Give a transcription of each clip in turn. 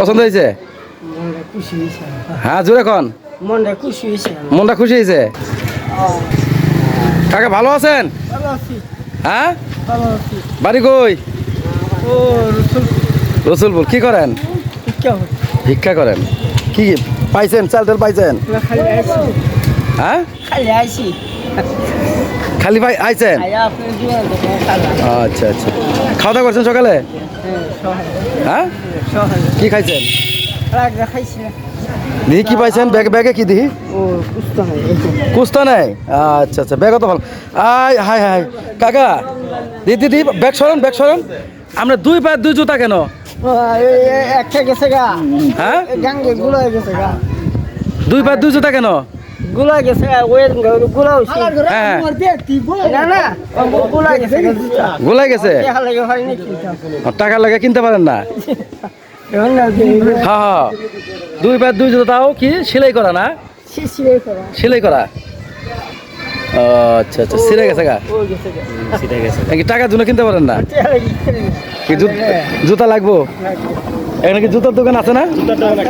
পছন্দ হয়েছে? হ্যাঁ জোরে এখন? মনটা খুশি হয়েছে হয়েছে? কাকা ভালো আছেন? হ্যাঁ? বাড়ি কই? রসুলপুর। কি করেন? ভিক্ষা করেন। কি পাইছেন? চাল টাল পাইছেন? খালি হ্যাঁ? খালি পাই আইছেন? আচ্ছা আচ্ছা। খাওয়া দাওয়া করছেন সকালে? হ্যাঁ? কি খাইছেন? দিহি কি পাইছেন? ব্যাগ ব্যাগে কি দিহি? কুস্তা নেই? আচ্ছা আচ্ছা ব্যাগ তো ভালো? আয় হাই হাই কাকা দিদি দিদি ব্যাগ সরেন ব্যাগ সরেন। আমরা দুই পায়ের দুই জুতা কেন? একটা গেছে গা। হ্যাঁ? দুই পায়ের দুই জুতা কেন? গুলাই গেছে ওই গুলা হইছে। হ্যাঁ। না না ও গুলাই গেছে? গা জুতা গেছে হয়? টাকা লাগে কিনতে পারেন না? এখন না যে- হ্যাঁ হ্যাঁ। দুই পায়ের দুই জুতা তাও কি সেলাই করা না? সিলাই করা। সেলাই করা? ও, আচ্ছা আচ্ছা ছিঁড়ে গেছে গা। নাকি টাকার জন্য কিনতে পারেন না? কি জু- জুতা লাগবো? এখানে কি জুতার দোকান আছে না?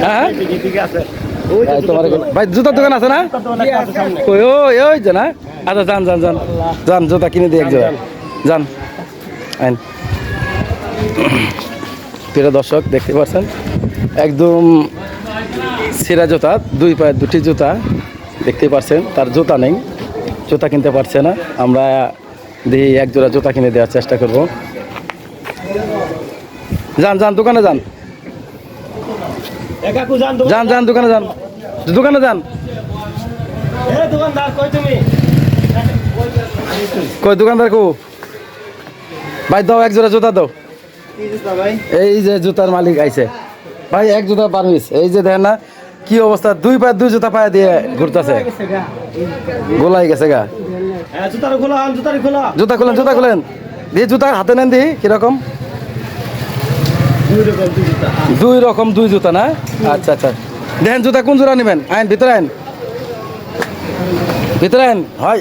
হ্যাঁ এই তোমার ভাই জুতার দোকান আছে না? ওই যে না? আচ্ছা যান যান যান। যান জুতা কিনে জোড়া যান আইন। প্রিয় দর্শক দেখতে পাচ্ছেন? একদম সেরা জুতা দুই পায়ের দুটি জুতা দেখতে পাচ্ছেন? তার জুতা নেই জুতা কিনতে পারছে না। আমরা দিয়ে এক জোড়া জুতা কিনে দেওয়ার চেষ্টা করব। যান যান দোকানে যান। যান যান দোকানে যান। দোকানে যান। কই দোকানদার কো? ভাই দাও এক জোড়া জুতা দাও। এই যে জুতার মালিক আইছে। ভাই এক জুতা পারমিস। এই যে দেখেন না কি অবস্থা? দুই পায়ে দুই জুতা পায়ে দিয়ে ঘুরতেছে। গোলাই গেছে গা। হ্যাঁ জুতার খোলা আন জুতার খোলা। জুতা খুলেন জুতা খুলেন। দিয়ে জুতা হাতে নেন দি কীরকম? দুই রকম দুই জুতা না? আচ্ছা আচ্ছা। দেখেন জুতা কোন জোড়া নেবেন? আইন ভিতরে আইন। ভিতরে আইন। হয়।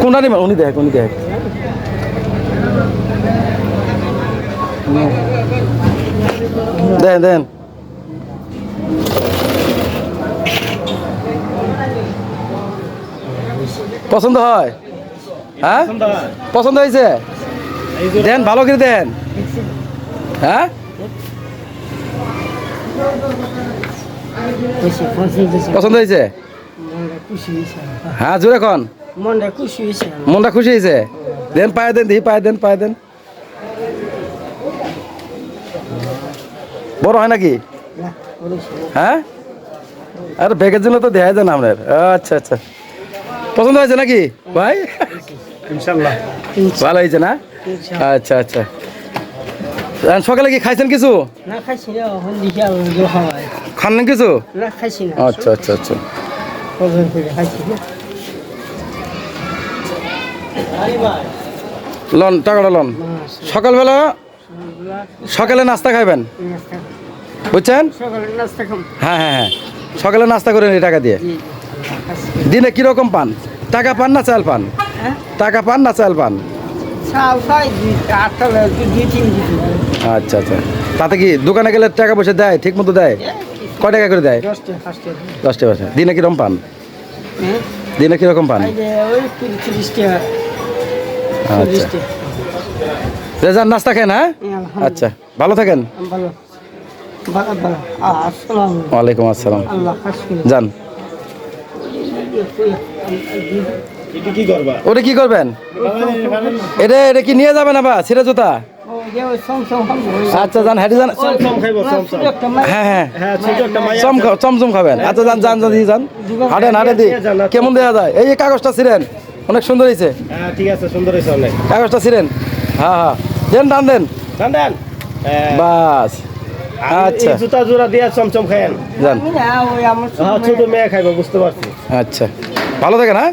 কোনটা নেবেন? উনি দেখ উনি দেখ। দেন দেন পছন্দ হয়? হ্যাঁ? পছন্দ হয়েছে? দেন ভালো করে দেন। হ্যাঁ। পছন্দ হয়েছে। হ্যাঁ জোরে এখন মনটা খুশি হয়েছে মনটা খুশি হয়েছে? দেন পায়ে দেন দিহি পায়ে দেন পায়ে দেন। বড় হয় নাকি। হ্যাঁ? আর ব্যাগের জন্য তো দেয়া যায় না আপনার আচ্ছা আচ্ছা। পছন্দ হয়েছে নাকি ভাই? ইনশাআল্লাহ। ভালো হয়েছে না? আচ্ছা আচ্ছা। সকালে কি খাইছেন কিছু। খান না কিছু আচ্ছা আচ্ছা আচ্ছা। লন টাকাটা লন। সকালবেলা সকালে নাস্তা খাইবেন? বুঝছেন? হ্যাঁ হ্যাঁ হ্যাঁ। সকালে নাস্তা করেন এই টাকা দিয়ে। দিনে কীরকম পান? টাকা পান না চাল পান? টাকা পান না চাল পান? আচ্ছা আচ্ছা। তাতে কি দোকানে গেলে টাকা পয়সা দেয় ঠিক মতো দেয় কয় টাকা করে দেয়? দশটা পাঁচটা পয়সা। দিনে কীরকম পান? হ্যাঁ? দিনে কীরকম পান? টাকা আচ্ছা। টাকা নাস্তা খান হ্যাঁ আচ্ছা। ভালো থাকেন? ওয়ালাইকুম আসসালাম। যান। ওটা কি করবেন? এটা এটা কি নিয়ে যাবেন আবার সিরা জুতা? আচ্ছা যান হেঁটে যান। চমচম খাইবো চমচম। হ্যাঁ হ্যাঁ। হ্যাঁ চম চমচম খাবেন। আচ্ছা যান যান যান যান। হাঁটেন হাঁটে দি। কেমন দেওয়া যায়? এই কাগজটা ছিলেন অনেক সুন্দর হয়েছে হ্যাঁ ঠিক আছে সুন্দর হয়েছে অনেক। কাগজটা ছিলেন হ্যাঁ হ্যাঁ। দেন টান দেন। বাস। আচ্ছা এই জুতা জোড়া দিয়ে চমচম খায়েন যান। হ্যাঁ ছোট মেয়ে খাইবো বুঝতে পারছি। আচ্ছা। ভালো থাকেন হ্যাঁ?